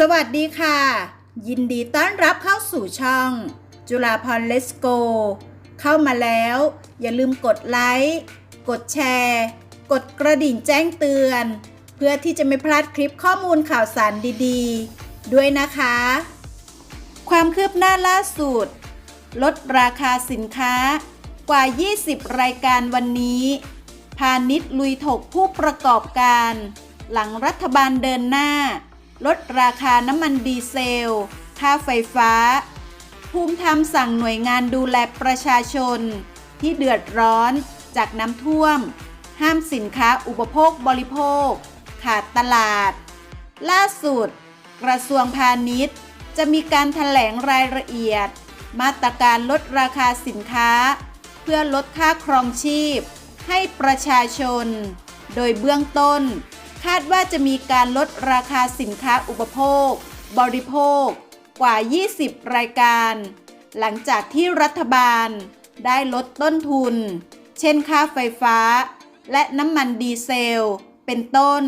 สวัสดีค่ะ ยินดีต้อนรับเข้าสู่ช่อง จุฬาพรเลสโก เข้ามาแล้ว อย่าลืมกดไลค์กดแชร์ กดกระดิ่งแจ้งเตือน เพื่อที่จะไม่พลาดคลิปข้อมูลข่าวสารดีๆ ด้วยนะคะ ความคืบหน้าล่าสุด ลดราคาสินค้ากว่า 20 รายการวันนี้ พาณิชย์ลุยถกผู้ประกอบการ หลังรัฐบาลเดินหน้า ลดราคาน้ำมันดีเซล ค่าไฟฟ้า ภูมิธรรมสั่งหน่วยงานดูแลประชาชน ที่เดือดร้อนจากน้ำท่วม ห้ามสินค้าอุปโภคบริโภค ขาดตลาด ล่าสุด กระทรวงพาณิชย์ จะมีการแถลงรายละเอียด มาตรการลดราคาสินค้า เพื่อลดค่าครองชีพ ให้ประชาชน โดยเบื้องต้น คาดว่าจะมีการลดราคาสินค้าอุปโภค บริโภค กว่า 20 รายการ หลังจากที่รัฐบาลได้ลดต้นทุน เช่นค่าไฟฟ้า และน้ำมันดีเซล เป็นต้น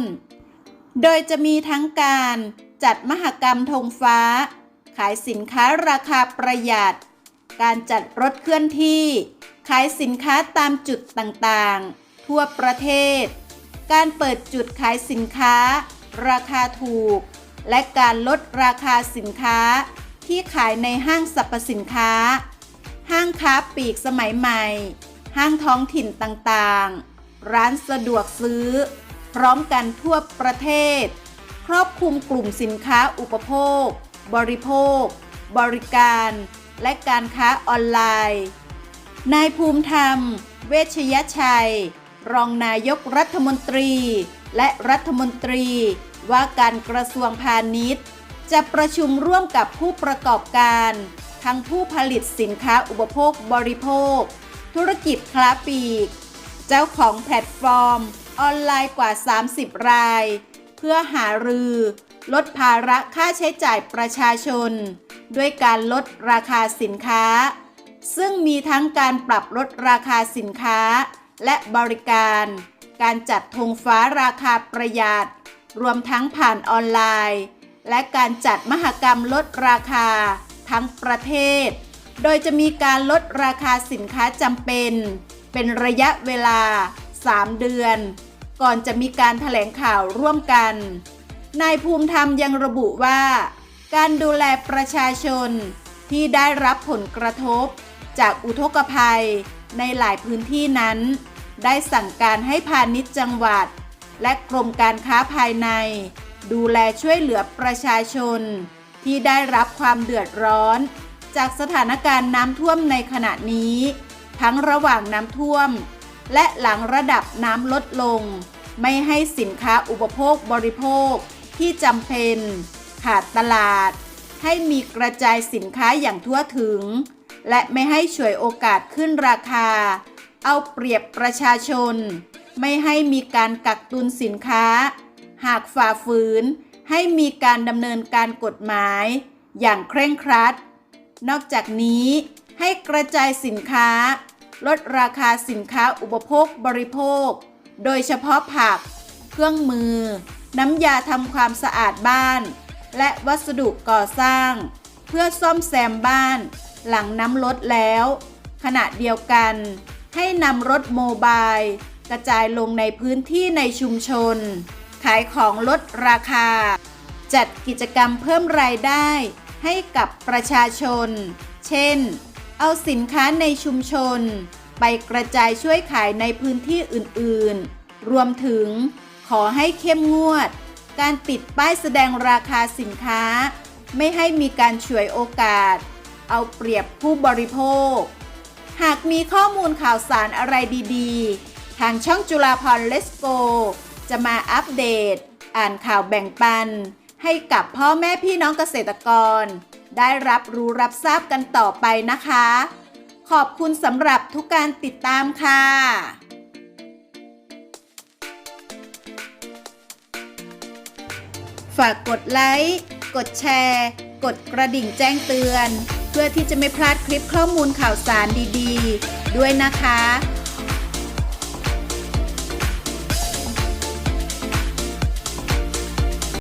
โดยจะมีทั้งการจัดมหกรรมธงฟ้า ขายสินค้าราคาประหยัด การจัดรถเคลื่อนที่ ขายสินค้าตามจุดต่างๆ ทั่วประเทศ การเปิดจุดขายสินค้า ราคาถูก และการลดราคาสินค้า ที่ขายในห้างสรรพสินค้า ห้างค้าปลีกสมัยใหม่ ห้างท้องถิ่นต่างๆ ร้านสะดวกซื้อ พร้อมกันทั่วประเทศ ครอบคลุมกลุ่มสินค้าอุปโภค บริโภค บริการ และการค้าออนไลน์ นายภูมิธรรม เวชยชัย รองนายกรัฐมนตรี และรัฐมนตรี ว่าการกระทรวงพาณิชย์ จะประชุมร่วมกับผู้ประกอบการ ทั้งผู้ผลิตสินค้าอุปโภคบริโภค ธุรกิจค้าปีก เจ้าของแพลตฟอร์ม ออนไลน์กว่า 30 ราย เพื่อหารือ ลดภาระค่าใช้จ่ายประชาชน ด้วยการลดราคาสินค้า ซึ่งมีทั้งการปรับลดราคาสินค้า และบริการ การจัดธงฟ้าราคาประหยัด รวมทั้งผ่านออนไลน์ และการจัดมหกรรมลดราคา ทั้งประเทศ โดยจะมีการลดราคาสินค้าจำเป็น เป็นระยะเวลา 3 เดือน ก่อนจะมีการถแถลงข่าวร่วมกัน นายภูมิธรรมยังระบุว่า การดูแลประชาชนที่ได้รับผลกระทบจากอุทกภัย ในหลายพื้นที่นั้น ได้สั่งการให้พาณิชย์จังหวัด และกรมการค้าภายใน ดูแลช่วยเหลือประชาชน ที่ได้รับความเดือดร้อน จากสถานการณ์น้ำท่วมในขณะนี้ ทั้งระหว่างน้ำท่วม และหลังระดับน้ำลดลง ไม่ให้สินค้าอุปโภคบริโภคที่จำเป็น ขาดตลาด ให้มีกระจายสินค้าอย่างทั่วถึง และไม่ให้ฉวยโอกาสขึ้นราคา เอาเปรียบประชาชน ไม่ให้มีการกักตุนสินค้า หากฝ่าฝืน ให้มีการดำเนินการกฎหมาย อย่างเคร่งครัด นอกจากนี้ให้กระจายสินค้า ลดราคาสินค้าอุปโภคบริโภค โดยเฉพาะผัก เครื่องมือ น้ำยาทำความสะอาดบ้าน และวัสดุก่อสร้าง เพื่อซ่อมแซมบ้าน หลังน้ำลดแล้ว ขณะเดียวกัน ให้นำรถโมบาย กระจายลงในพื้นที่ในชุมชน ขายของลดราคา จัดกิจกรรมเพิ่มรายได้ให้กับประชาชน เช่น เอาสินค้าในชุมชน ไปกระจายช่วยขายในพื้นที่อื่นๆ รวมถึง ขอให้เข้มงวด การติดป้ายแสดงราคาสินค้า ไม่ให้มีการฉวยโอกาส เอาเปรียบผู้บริโภค หากมีข้อมูลข่าวสารอะไรดีๆ ทางช่องจุฬาพรเลสโก จะมาอัปเดต อ่านข่าวแบ่งปัน ให้กับพ่อแม่พี่น้องเกษตรกร ได้รับรู้รับทราบกันต่อไปนะคะ ขอบคุณสำหรับทุกการติดตามค่ะฝากกดไลค์ กดแชร์ กดกระดิ่งแจ้งเตือน พื่อที่จะไม่พลาดคลิปข้อมูลข่าวสารดี ๆ ด้วยนะคะ